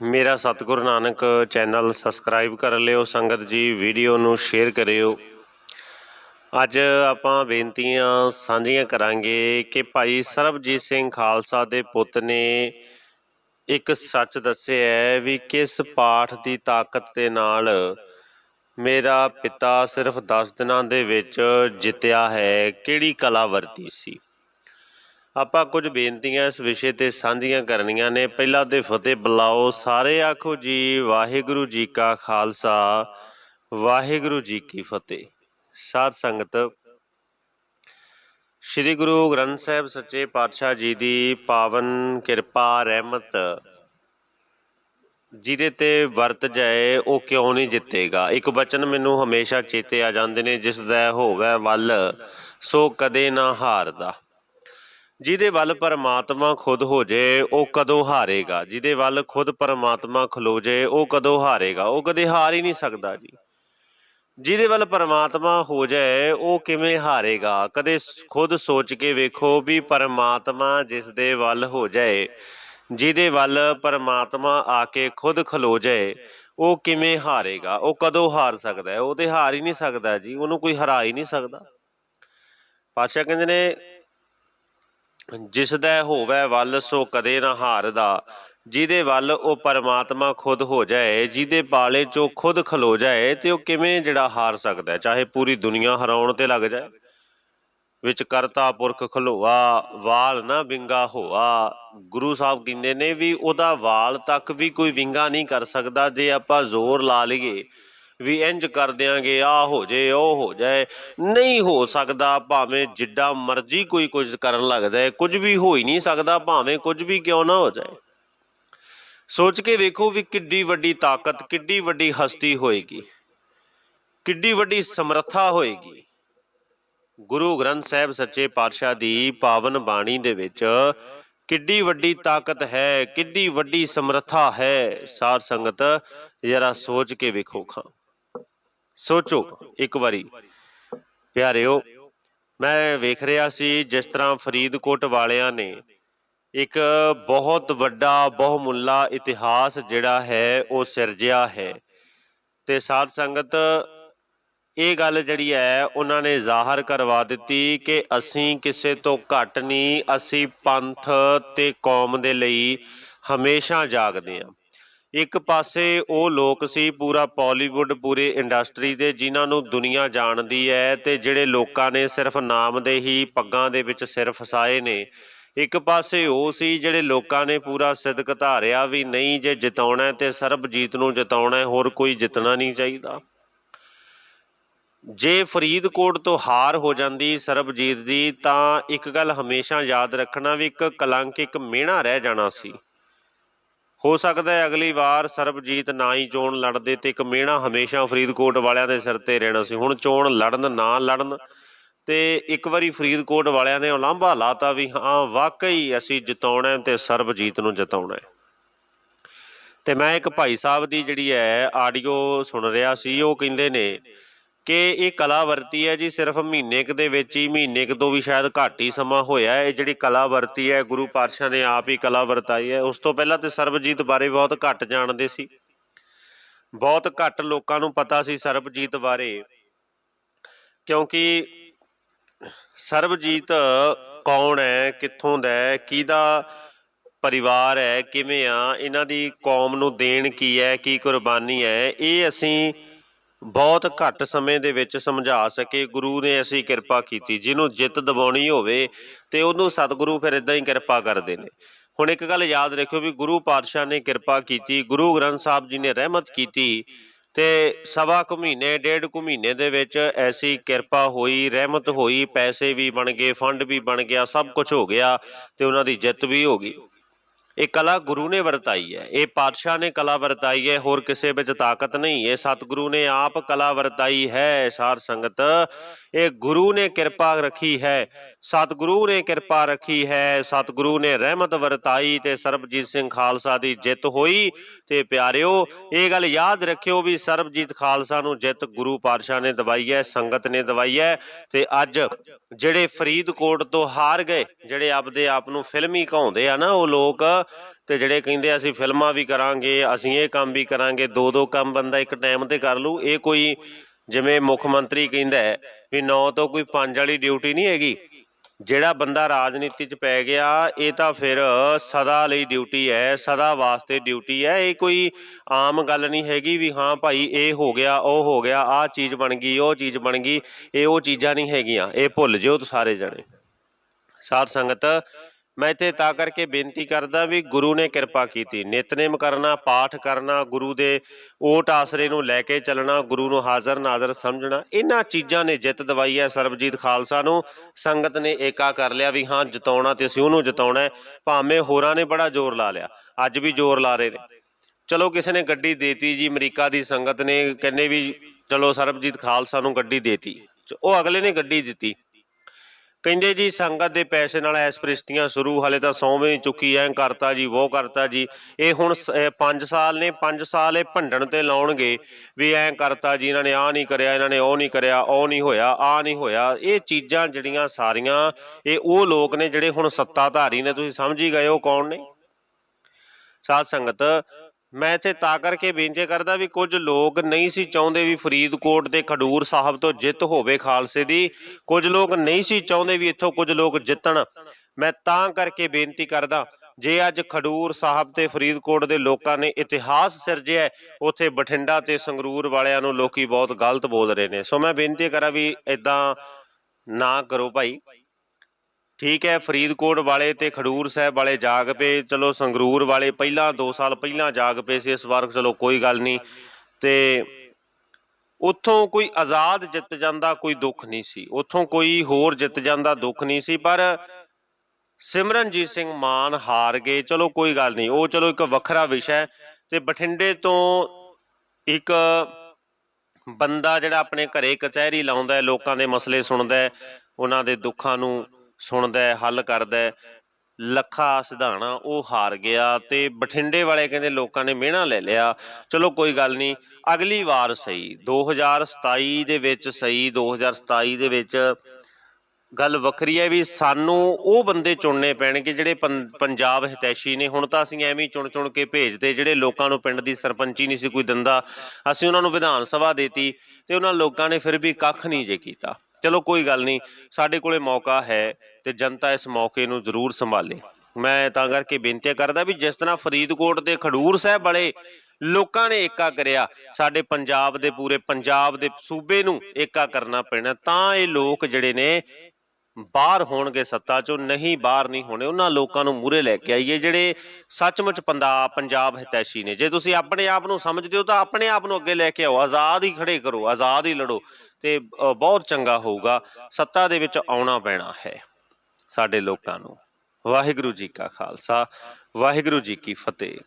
ਮੇਰਾ ਸਤਿਗੁਰੂ Nanak channel subscribe ਕਰ ਲਿਓ, ਸੰਗਤ ਜੀ ਵੀਡੀਓ ਨੂੰ ਸ਼ੇਅਰ ਕਰਿਓ। ਅੱਜ ਆਪਾਂ ਬੇਨਤੀਆਂ ਸਾਂਝੀਆਂ ਕਰਾਂਗੇ ਕਿ ਭਾਈ ਸਰਬਜੀਤ ਸਿੰਘ ਖਾਲਸਾ ਦੇ ਪੁੱਤ ਨੇ ਇੱਕ ਸੱਚ ਦੱਸਿਆ ਹੈ ਵੀ ਕਿਸ ਪਾਠ ਦੀ ਤਾਕਤ ਦੇ ਨਾਲ ਮੇਰਾ ਪਿਤਾ ਸਿਰਫ 10 ਦਿਨਾਂ ਦੇ ਵਿੱਚ ਜਿੱਤਿਆ ਹੈ, ਕਿਹੜੀ ਕਲਾ ਵਰਤੀ ਸੀ? ਆਪਾਂ ਕੁਝ ਬੇਨਤੀਆਂ ਇਸ ਵਿਸ਼ੇ ਤੇ ਸਾਂਝੀਆਂ ਕਰਨੀਆਂ ਨੇ। ਪਹਿਲਾਂ ਤੇ ਫਤਿਹ ਬੁਲਾਓ। ਸਾਰੇ ਆਖੋ ਜੀ, ਵਾਹਿਗੁਰੂ ਜੀ ਕਾ ਖਾਲਸਾ, ਵਾਹਿਗੁਰੂ ਜੀ ਕੀ ਫਤਿਹ। ਸਾਧ ਸੰਗਤ, ਸ੍ਰੀ ਗੁਰੂ ਗ੍ਰੰਥ ਸਾਹਿਬ ਸੱਚੇ ਪਾਤਸ਼ਾਹ ਜੀ ਦੀ ਪਾਵਨ ਕਿਰਪਾ, ਰਹਿਮਤ ਜਿਹਦੇ ਤੇ ਵਰਤ ਜਾਏ, ਉਹ ਕਿਉਂ ਨਹੀਂ ਜਿੱਤੇਗਾ? ਇੱਕ ਬਚਨ ਮੈਨੂੰ ਹਮੇਸ਼ਾ ਚੇਤੇ ਆ ਜਾਂਦੇ ਨੇ, ਜਿਸ ਦਾ ਹੋਵੇ ਵੱਲ, ਸੋ ਕਦੇ ਨਾ ਹਾਰਦਾ। ਜਿਹਦੇ ਵੱਲ ਪਰਮਾਤਮਾ ਖੁਦ ਹੋ ਜੇ, ਉਹ ਕਦੋਂ ਹਾਰੇਗਾ? ਜਿਹਦੇ ਵੱਲ ਖੁਦ ਪਰਮਾਤਮਾ ਖਲੋ ਜੇ, ਉਹ ਕਦੋਂ ਹਾਰੇਗਾ? ਉਹ ਕਦੇ ਹਾਰ ਹੀ ਨਹੀਂ ਸਕਦਾ ਜੀ। ਜਿਹਦੇ ਵੱਲ ਪਰਮਾਤਮਾ ਹੋ ਜਾਏ ਉਹ ਕਿਵੇਂ ਹਾਰੇਗਾ? ਕਦੇ ਖੁਦ ਸੋਚ ਕੇ ਵੇਖੋ ਵੀ ਪਰਮਾਤਮਾ ਜਿਸ ਦੇ ਵੱਲ ਹੋ ਜਾਏ ਜਿਹਦੇ ਵੱਲ ਪਰਮਾਤਮਾ ਆ ਕੇ ਖੁਦ ਖਲੋ ਜਾਏ ਉਹ ਕਿਵੇਂ ਹਾਰੇਗਾ? ਉਹ ਕਦੋਂ ਹਾਰ ਸਕਦਾ ਹੈ? ਉਹ ਤੇ ਹਾਰ ਹੀ ਨਹੀਂ ਸਕਦਾ ਜੀ। ਉਹਨੂੰ ਕੋਈ ਹਰਾ ਹੀ ਨਹੀਂ ਸਕਦਾ। ਪਾਤਸ਼ਾਹ ਕਹਿੰਦੇ ਨੇ ਜਿਸ ਦਾ ਹੋਵੇ ਵੱਲ ਸੋ ਕਦੇ ਨਾ ਹਾਰਦਾ, ਜਿਹਦੇ ਵੱਲ ਉਹ ਪਰਮਾਤਮਾ ਖੁਦ ਹੋ ਜਾਏ, ਜਿਹਦੇ ਪਾਲੇ ਚੋਂ ਖੁਦ ਖਲੋ ਜਾਏ, ਤੇ ਉਹ ਕਿਵੇਂ ਜਿਹੜਾ ਹਾਰ ਸਕਦਾ ਚਾਹੇ ਪੂਰੀ ਦੁਨੀਆ ਹਰਾਉਣ ਤੇ ਲੱਗ ਜਾਏ। ਵਿੱਚ ਕਰਤਾ ਪੁਰਖ ਖਲੋਆ, ਵਾਲ ਨਾ ਵਿੰਗਾ ਹੋਆ। ਗੁਰੂ ਸਾਹਿਬ ਕਹਿੰਦੇ ਨੇ ਵੀ ਉਹਦਾ ਵਾਲ ਤੱਕ ਵੀ ਕੋਈ ਵਿੰਗਾ ਨਹੀਂ ਕਰ ਸਕਦਾ, ਜੇ ਆਪਾਂ ਜ਼ੋਰ ਲਾ ਲਈਏ। ਵੀ ਇੰਜ ਕਰ ਦਿਆਂਗੇ ਆ ਹੋ ਜੇ, ਉਹ ਹੋ ਜਾਏ। ਨਹੀਂ ਹੋ ਸਕਦਾ, ਭਾਵੇਂ ਜਿੱਡਾ ਮਰਜ਼ੀ ਕੋਈ ਕੁਝ ਕਰਨ ਲੱਗਦਾ ਹੈ ਕੁਝ ਵੀ ਹੋ ਹੀ ਨਹੀਂ ਸਕਦਾ, ਭਾਵੇਂ ਕੁਝ ਵੀ ਕਿਉਂ ਨਾ ਹੋ ਜਾਏ। ਸੋਚ ਕੇ ਵੇਖੋ ਵੀ ਕਿੱਡੀ ਵੱਡੀ ਤਾਕਤ, ਕਿੱਡੀ ਵੱਡੀ ਹਸਤੀ ਹੋਏਗੀ। ਕਿੱਡੀ ਵੱਡੀ ਸਮਰੱਥਾ ਹੋਏਗੀ। ਗੁਰੂ ਗ੍ਰੰਥ ਸਾਹਿਬ ਸੱਚੇ ਪਾਤਸ਼ਾਹ ਦੀ ਪਾਵਨ ਬਾਣੀ ਦੇ ਵਿੱਚ ਕਿੱਡੀ ਵੱਡੀ ਤਾਕਤ ਹੈ, ਕਿੱਡੀ ਵੱਡੀ ਸਮਰੱਥਾ ਹੈ। ਸਾਧ ਸੰਗਤ, ਜਰਾ ਸੋਚ ਕੇ ਵੇਖੋ ਖਾਂ। ਸੋਚੋ ਇੱਕ ਵਾਰੀ। ਪਿਆਰਿਓ, ਮੈਂ ਵੇਖ ਰਿਹਾ ਸੀ ਜਿਸ ਤਰ੍ਹਾਂ ਫਰੀਦਕੋਟ ਵਾਲਿਆਂ ਨੇ ਇੱਕ ਬਹੁਤ ਵੱਡਾ ਬਹੁਮੁੱਲਾ ਇਤਿਹਾਸ ਜਿਹੜਾ ਹੈ, ਉਹ ਸਿਰਜਿਆ ਹੈ। ਤੇ ਸਾਧ ਸੰਗਤ, ਇਹ ਗੱਲ ਜਿਹੜੀ ਹੈ, ਉਹਨਾਂ ਨੇ ਜ਼ਾਹਰ ਕਰਵਾ ਦਿੱਤੀ ਕਿ ਅਸੀਂ ਕਿਸੇ ਤੋਂ ਘੱਟ ਨਹੀਂ, ਅਸੀਂ ਪੰਥ ਤੇ ਕੌਮ ਦੇ ਲਈ ਹਮੇਸ਼ਾ ਜਾਗਦੇ ਹਾਂ। ਇੱਕ ਪਾਸੇ ਉਹ ਲੋਕ ਸੀ ਪੂਰਾ ਪਾਲੀਵੁੱਡ ਪੂਰੇ ਇੰਡਸਟਰੀ ਦੇ, ਜਿਨ੍ਹਾਂ ਨੂੰ ਦੁਨੀਆ ਜਾਣਦੀ ਹੈ ਤੇ ਜਿਹੜੇ ਲੋਕਾਂ ਨੇ ਸਿਰਫ ਨਾਮ ਦੇ ਹੀ ਪੱਗਾਂ ਦੇ ਵਿੱਚ ਸਿਰ ਫਸਾਏ ਨੇ। ਇੱਕ ਪਾਸੇ ਉਹ ਸੀ ਜਿਹੜੇ ਲੋਕਾਂ ਨੇ ਪੂਰਾ ਸਿਦਕ ਧਾਰਿਆ ਵੀ ਨਹੀਂ ਜੇ ਜਿਤਾਉਣਾ ਹੈ ਤੇ ਸਰਬਜੀਤ ਨੂੰ ਜਿਤਾਉਣਾ ਹੋਰ ਕੋਈ ਜਿੱਤਣਾ ਨਹੀਂ ਚਾਹੀਦਾ। ਜੇ ਫਰੀਦਕੋਟ ਤੋਂ ਹਾਰ ਹੋ ਜਾਂਦੀ ਸਰਬਜੀਤ ਦੀ, ਤਾਂ ਇੱਕ ਗੱਲ ਹਮੇਸ਼ਾ ਯਾਦ ਰੱਖਣਾ ਵੀ ਇੱਕ ਕਲੰਕ, ਇੱਕ ਮਿਹਣਾ ਰਹਿ ਜਾਣਾ ਸੀ। ਹੋ ਸਕਦਾ ਹੈ ਅਗਲੀ ਵਾਰ ਸਰਬਜੀਤ ਨਾ ਹੀ ਚੋਣ ਲੜਦੇ ਤੇ ਇੱਕ ਮਿਹਣਾ ਹਮੇਸ਼ਾ ਫਰੀਦਕੋਟ ਵਾਲਿਆਂ ਦੇ ਸਿਰ ਤੇ ਰਹਿਣਾ ਸੀ। ਹੁਣ ਚੋਣ ਲੜਨ, ਨਾ ਲੜਨ ਤੇ ਇੱਕ ਵਾਰੀ ਫਰੀਦਕੋਟ ਵਾਲਿਆਂ ਨੇ ਉਲਾਂਭਾ ਲਾਤਾ ਵੀ ਹਾਂ, ਵਾਕਈ ਅਸੀਂ ਜਿਤਾਉਣਾ ਤੇ ਸਰਬਜੀਤ ਨੂੰ ਜਿਤਾਉਣਾ ਤੇ ਮੈਂ ਇੱਕ ਭਾਈ ਸਾਹਿਬ ਦੀ ਜਿਹੜੀ ਹੈ ਆਡੀਓ ਸੁਣ ਰਿਹਾ ਸੀ, ਉਹ ਕਹਿੰਦੇ ਨੇ ਕਿ ਇਹ ਕਲਾ ਵਰਤੀ ਹੈ ਜੀ, ਸਿਰਫ ਮਹੀਨੇ ਕੁ ਦੇ ਵਿੱਚ ਹੀ, ਮਹੀਨੇ ਕੁ ਤੋਂ ਵੀ ਸ਼ਾਇਦ ਘੱਟ ਹੀ ਸਮਾਂ ਹੋਇਆ ਹੈ। ਇਹ ਜਿਹੜੀ ਕਲਾ ਵਰਤੀ ਹੈ, ਗੁਰੂ ਪਾਤਸ਼ਾਹ ਨੇ ਆਪ ਹੀ ਕਲਾ ਵਰਤਾਈ ਹੈ। ਉਸ ਤੋਂ ਪਹਿਲਾਂ ਤੇ ਸਰਬਜੀਤ ਬਾਰੇ ਬਹੁਤ ਘੱਟ ਜਾਣਦੇ ਸੀ। ਬਹੁਤ ਘੱਟ ਲੋਕਾਂ ਨੂੰ ਪਤਾ ਸੀ ਸਰਬਜੀਤ ਬਾਰੇ। ਕਿਉਂਕਿ ਸਰਬਜੀਤ ਕੌਣ ਹੈ, ਕਿੱਥੋਂ ਦਾ ਹੈ, ਕਿਹਦਾ ਪਰਿਵਾਰ ਹੈ, ਕਿਵੇਂ ਆ, ਇਹਨਾਂ ਦੀ ਕੌਮ ਨੂੰ ਦੇਣ ਕੀ ਹੈ, ਕੀ ਕੁਰਬਾਨੀ ਹੈ, ਇਹ ਅਸੀਂ ਬਹੁਤ ਘੱਟ ਸਮੇਂ ਦੇ ਵਿੱਚ ਸਮਝਾ ਸਕੇ। ਗੁਰੂ ਨੇ ਐਸੀ ਕਿਰਪਾ ਕੀਤੀ, ਜਿਹਨੂੰ ਜਿੱਤ ਦਿਵਾਉਣੀ ਹੋਵੇ ਤੇ ਉਹਨੂੰ ਸਤਿਗੁਰੂ ਫਿਰ ਇਦਾਂ ਹੀ ਕਿਰਪਾ ਕਰਦੇ ਨੇ। ਹੁਣ ਇੱਕ ਗੱਲ ਯਾਦ ਰੱਖਿਓ ਵੀ ਗੁਰੂ ਪਾਤਸ਼ਾਹ ਨੇ ਕਿਰਪਾ ਕੀਤੀ, ਗੁਰੂ ਗ੍ਰੰਥ ਸਾਹਿਬ ਜੀ ਨੇ ਰਹਿਮਤ ਕੀਤੀ ਤੇ ਸਵਾ ਕੁ ਮਹੀਨੇ, ਡੇਢ ਕੁ ਮਹੀਨੇ ਦੇ ਵਿੱਚ ਐਸੀ ਕਿਰਪਾ ਹੋਈ, ਰਹਿਮਤ ਹੋਈ, ਪੈਸੇ ਵੀ ਬਣ ਗਏ, ਫੰਡ ਵੀ ਬਣ ਗਿਆ, ਸਭ ਕੁਝ ਹੋ ਗਿਆ ਤੇ ਉਹਨਾਂ ਦੀ ਜਿੱਤ ਵੀ ਹੋ ਗਈ। ਇਹ ਕਲਾ ਗੁਰੂ ਨੇ ਵਰਤਾਈ ਹੈ, ਇਹ ਪਾਤਸ਼ਾਹ ਨੇ ਕਲਾ ਵਰਤਾਈ ਹੈ, ਹੋਰ ਕਿਸੇ ਵਿੱਚ ਤਾਕਤ ਨਹੀਂ, ਇਹ ਸਤਿਗੁਰੂ ਨੇ ਆਪ ਕਲਾ ਵਰਤਾਈ ਹੈ, ਸਾਰ ਸੰਗਤ। ਇਹ ਗੁਰੂ ਨੇ ਕਿਰਪਾ ਰੱਖੀ ਹੈ, ਸਤਿਗੁਰੂ ਨੇ ਕਿਰਪਾ ਰੱਖੀ ਹੈ, ਸਤਿਗੁਰੂ ਨੇ ਰਹਿਮਤ ਵਰਤਾਈ ਤੇ ਸਰਬਜੀਤ ਸਿੰਘ ਖਾਲਸਾ ਦੀ ਜਿੱਤ ਹੋਈ ਤੇ ਪਿਆਰਿਓ, ਇਹ ਗੱਲ ਯਾਦ ਰੱਖਿਓ ਵੀ ਸਰਬਜੀਤ ਖਾਲਸਾ ਨੂੰ ਜਿੱਤ ਗੁਰੂ ਪਾਤਸ਼ਾਹ ਨੇ ਦਵਾਈ ਹੈ, ਸੰਗਤ ਨੇ ਦਵਾਈ ਹੈ ਤੇ ਅੱਜ ਜਿਹੜੇ ਫਰੀਦਕੋਟ ਤੋਂ ਹਾਰ ਗਏ, ਜਿਹੜੇ ਆਪਦੇ ਆਪ ਨੂੰ ਫਿਲਮੀ ਕਹਾਉਂਦੇ ਆ ਨਾ ਉਹ ਲੋਕ ਤੇ ਜਿਹੜੇ ਕਹਿੰਦੇ ਅਸੀਂ ਫਿਲਮਾਂ ਵੀ ਕਰਾਂਗੇ, ਅਸੀਂ ਇਹ ਕੰਮ ਵੀ ਕਰਾਂਗੇ ਦੋ ਦੋ ਕੰਮ ਬੰਦਾ ਇੱਕ ਟਾਈਮ ਤੇ ਕਰ ਲੂ ਇਹ ਕੋਈ ਜਿਵੇਂ ਮੁੱਖ ਮੰਤਰੀ ਕਹਿੰਦਾ ਹੈ ਵੀ 9 ਤੋਂ ਕੋਈ 5 ਵਾਲੀ ਡਿਊਟੀ ਨਹੀਂ ਹੈਗੀ। ਜਿਹੜਾ ਬੰਦਾ ਰਾਜਨੀਤੀ 'ਚ ਪੈ ਗਿਆ, ਇਹ ਤਾਂ ਫਿਰ ਸਦਾ ਲਈ ਡਿਊਟੀ ਹੈ, ਸਦਾ ਵਾਸਤੇ ਡਿਊਟੀ ਹੈ। ਇਹ ਕੋਈ ਆਮ ਗੱਲ ਨਹੀਂ ਹੈਗੀ ਵੀ ਹਾਂ ਭਾਈ ਇਹ ਹੋ ਗਿਆ, ਉਹ ਹੋ ਗਿਆ, ਆਹ ਚੀਜ਼ ਬਣ ਗਈ, ਉਹ ਚੀਜ਼ ਬਣ ਗਈ, ਇਹ ਉਹ ਚੀਜ਼ਾਂ ਨਹੀਂ ਹੈਗੀਆਂ। ਇਹ ਭੁੱਲ ਜਿਓ ਸਾਰੇ ਜਣੇ। ਸਾਧ ਸੰਗਤ ਮੈਂ ਇੱਥੇ ਤਾਂ ਕਰਕੇ ਬੇਨਤੀ ਕਰਦਾ ਵੀ ਗੁਰੂ ਨੇ ਕਿਰਪਾ ਕੀਤੀ। ਨਿਤਨੇਮ ਕਰਨਾ, ਪਾਠ ਕਰਨਾ, ਗੁਰੂ ਦੇ ਓਟ ਆਸਰੇ ਨੂੰ ਲੈ ਕੇ ਚੱਲਣਾ, ਗੁਰੂ ਨੂੰ ਹਾਜ਼ਰ ਨਾਜ਼ਰ ਸਮਝਣਾ ਇਹਨਾਂ ਚੀਜ਼ਾਂ ਨੇ ਜਿੱਤ ਦਵਾਈ ਹੈ ਸਰਬਜੀਤ ਖਾਲਸਾ ਨੂੰ। ਸੰਗਤ ਨੇ ਏਕਾ ਕਰ ਲਿਆ ਵੀ ਹਾਂ, ਜਿਤਾਉਣਾ ਤੇ ਅਸੀਂ ਉਹਨੂੰ ਜਿਤਾਉਣਾ ਭਾਵੇਂ ਹੋਰਾਂ ਨੇ ਬੜਾ ਜ਼ੋਰ ਲਾ ਲਿਆ, ਅੱਜ ਵੀ ਜ਼ੋਰ ਲਾ ਰਹੇ ਨੇ। ਚਲੋ ਕਿਸੇ ਨੇ ਗੱਡੀ ਦੇਤੀ ਜੀ, ਅਮਰੀਕਾ ਦੀ ਸੰਗਤ ਨੇ ਕਹਿੰਦੇ ਵੀ, ਚਲੋ ਸਰਬਜੀਤ ਖਾਲਸਾ ਨੂੰ ਗੱਡੀ ਦੇਤੀ। ਉਹ ਅਗਲੇ ਨੇ ਗੱਡੀ ਦਿੱਤੀ। ਕਹਿੰਦੇ ਜੀ ਸੰਗਤ ਦੇ ਪੈਸੇ ਨਾਲ ਐਸਪ੍ਰਿਸ਼ਤੀਆਂ ਸ਼ੁਰੂ, ਹਲੇ ਤਾਂ ਸੌਵੇਂ ਨਹੀਂ ਚੁੱਕੀ ਐ ਕਰਤਾ ਜੀ ਉਹ ਕਰਤਾ ਜੀ। ਇਹ ਹੁਣ 5 ਸਾਲ ਨੇ 5 ਸਾਲ ਇਹ ਭੰਡਣ ਤੇ ਲਾਉਣਗੇ। ਵੀ ਐਂ ਕਰਤਾ ਜੀ, ਇਹਨਾਂ ਨੇ ਆਹ ਨਹੀਂ ਕਰਿਆ, ਇਹਨਾਂ ਨੇ ਉਹ ਨਹੀਂ ਕਰਿਆ, ਉਹ ਨਹੀਂ ਹੋਇਆ, ਆਹ ਨਹੀਂ ਹੋਇਆ। ਇਹ ਚੀਜ਼ਾਂ ਜਿਹੜੀਆਂ ਸਾਰੀਆਂ, ਇਹ ਉਹ ਲੋਕ ਨੇ ਜਿਹੜੇ ਹੁਣ ਸੱਤਾਧਾਰੀ ਨੇ, ਤੁਸੀਂ ਸਮਝ ਹੀ ਗਏ ਉਹ ਕੌਣ ਨੇ? ਸਾਧ ਸੰਗਤ ਮੈਂ ਇੱਥੇ ਤਾਂ ਕਰਕੇ ਬੇਨਤੀ ਕਰਦਾ ਵੀ ਕੁਝ ਲੋਕ ਨਹੀਂ ਸੀ ਚਾਹੁੰਦੇ ਵੀ ਫਰੀਦਕੋਟ ਤੇ ਖਡੂਰ ਸਾਹਿਬ ਤੋਂ ਜਿੱਤ ਹੋਵੇ ਖਾਲਸੇ ਦੀ। ਕੁਝ ਲੋਕ ਨਹੀਂ ਸੀ ਚਾਹੁੰਦੇ ਵੀ ਇੱਥੋਂ ਕੁਝ ਲੋਕ ਜਿੱਤਣ। ਮੈਂ ਤਾਂ ਕਰਕੇ ਬੇਨਤੀ ਕਰਦਾ ਜੇ ਅੱਜ ਖਡੂਰ ਸਾਹਿਬ ਤੇ ਫਰੀਦਕੋਟ ਦੇ ਲੋਕਾਂ ਨੇ ਇਤਿਹਾਸ ਸਿਰਜਿਆ ਹੈ, ਉੱਥੇ ਬਠਿੰਡਾ ਤੇ ਸੰਗਰੂਰ ਵਾਲਿਆਂ ਨੂੰ ਲੋਕੀ ਬਹੁਤ ਗਲਤ ਬੋਲ ਰਹੇ ਨੇ। ਸੋ ਮੈਂ ਬੇਨਤੀ ਕਰਾਂ ਵੀ ਇਦਾਂ ਨਾ ਕਰੋ ਭਾਈ। ਠੀਕ ਹੈ, ਫਰੀਦਕੋਟ ਵਾਲੇ ਤੇ ਖਡੂਰ ਸਾਹਿਬ ਵਾਲੇ ਜਾਗ ਪਏ। ਚਲੋ, ਸੰਗਰੂਰ ਵਾਲੇ ਪਹਿਲਾਂ 2 ਸਾਲ ਪਹਿਲਾਂ ਜਾਗ ਪਏ ਸੀ ਇਸ ਵਾਰ, ਚਲੋ ਕੋਈ ਗੱਲ ਨਹੀਂ। ਤੇ ਉੱਥੋਂ ਕੋਈ ਆਜ਼ਾਦ ਜਿੱਤ ਜਾਂਦਾ ਕੋਈ ਦੁੱਖ ਨਹੀਂ ਸੀ। ਉੱਥੋਂ ਕੋਈ ਹੋਰ ਜਿੱਤ ਜਾਂਦਾ ਦੁੱਖ ਨਹੀਂ ਸੀ, ਪਰ ਸਿਮਰਨਜੀਤ ਸਿੰਘ ਮਾਨ ਹਾਰ ਗਏ। ਚਲੋ, ਕੋਈ ਗੱਲ ਨਹੀਂ। ਉਹ ਚਲੋ ਇੱਕ ਵੱਖਰਾ ਵਿਸ਼ਾ ਹੈ ਤੇ ਬਠਿੰਡੇ ਤੋਂ ਇੱਕ ਬੰਦਾ ਜਿਹੜਾ ਆਪਣੇ ਘਰੇ ਕਚਹਿਰੀ ਲਾਉਂਦਾ ਹੈ, ਲੋਕਾਂ ਦੇ ਮਸਲੇ ਸੁਣਦਾ ਹੈ, ਉਹਨਾਂ ਦੇ ਦੁੱਖਾਂ ਨੂੰ ਸੁਣਦਾ ਹੱਲ ਕਰਦਾ ਹੈ। ਲੱਖਾ ਸਿਧਾਣਾ ਉਹ ਹਾਰ ਗਿਆ ਤੇ ਬਠਿੰਡੇ ਵਾਲੇ ਕਹਿੰਦੇ ਲੋਕਾਂ ਨੇ ਮਿਹਣਾ ਲੈ ਲਿਆ। ਚਲੋ ਕੋਈ ਗੱਲ ਨਹੀਂ, ਅਗਲੀ ਵਾਰ ਸਹੀ। 2027 ਦੇ ਵਿੱਚ ਸਹੀ 2027 ਦੇ ਵਿੱਚ ਗੱਲ ਵੱਖਰੀ ਹੈ ਵੀ ਸਾਨੂੰ ਉਹ ਬੰਦੇ ਚੁਣਨੇ ਪੈਣਗੇ ਜਿਹੜੇ ਪੰ- ਪੰਜਾਬ ਹਿਤੈਸ਼ੀ ਨੇ। ਹੁਣ ਤਾਂ ਅਸੀਂ ਐਵੇਂ ਚੁਣ ਚੁਣ ਕੇ ਭੇਜਦੇ ਜਿਹੜੇ ਲੋਕਾਂ ਨੂੰ ਪਿੰਡ ਦੀ ਸਰਪੰਚੀ ਨਹੀਂ ਸੀ ਕੋਈ ਦਿੰਦਾ। ਅਸੀਂ ਉਹਨਾਂ ਨੂੰ ਵਿਧਾਨ ਸਭਾ ਦੇਤੀ ਤੇ ਉਹਨਾਂ ਲੋਕਾਂ ਨੇ ਫਿਰ ਵੀ ਕੱਖ ਨਹੀਂ ਜੇ ਕੀਤਾ। ਚਲੋ ਕੋਈ ਗੱਲ ਨਹੀਂ, ਸਾਡੇ ਕੋਲੇ ਮੌਕਾ ਹੈ ਤੇ ਜਨਤਾ ਇਸ ਮੌਕੇ ਨੂੰ ਜ਼ਰੂਰ ਸੰਭਾਲੇ। ਮੈਂ ਤਾਂ ਕਰਕੇ ਬੇਨਤੀ ਕਰਦਾ ਵੀ ਜਿਸ ਤਰ੍ਹਾਂ ਫਰੀਦਕੋਟ ਦੇ ਖਡੂਰ ਸਾਹਿਬ ਵਾਲੇ ਲੋਕਾਂ ਨੇ ਏਕਾ ਕਰਿਆ, ਸਾਡੇ ਪੰਜਾਬ ਦੇ ਪੂਰੇ ਪੰਜਾਬ ਦੇ ਸੂਬੇ ਨੂੰ ਏਕਾ ਕਰਨਾ ਪੈਣਾ, ਤਾਂ ਇਹ ਲੋਕ ਜਿਹੜੇ ਨੇ ਬਾਹਰ ਹੋਣਗੇ ਸੱਤਾ ਚੋਂ ਨਹੀਂ ਬਾਹਰ ਨਹੀਂ ਹੋਣੇ ਉਹਨਾਂ ਲੋਕਾਂ ਨੂੰ ਮੂਰੇ ਲੈ ਕੇ ਆਈਏ ਜਿਹੜੇ ਸੱਚਮੁੱਚ ਪੰਜਾਬ ਪੰਜਾਬ ਹਿਤੈਸ਼ੀ ਨੇ। ਜੇ ਤੁਸੀਂ ਆਪਣੇ ਆਪ ਨੂੰ ਸਮਝਦੇ ਹੋ ਤਾਂ ਆਪਣੇ ਆਪ ਨੂੰ ਅੱਗੇ ਲੈ ਕੇ ਆਓ। ਆਜ਼ਾਦ ਹੀ ਖੜੇ ਕਰੋ ਆਜ਼ਾਦ ਹੀ ਲੜੋ ਤੇ ਅ, ਬਹੁਤ ਚੰਗਾ ਹੋਊਗਾ। ਸੱਤਾ ਦੇ ਵਿੱਚ ਆਉਣਾ ਪੈਣਾ ਹੈ ਸਾਡੇ ਲੋਕਾਂ ਨੂੰ। ਵਾਹਿਗੁਰੂ ਜੀ ਕਾ ਖਾਲਸਾ ਵਾਹਿਗੁਰੂ ਜੀ ਕੀ ਫਤਿਹ।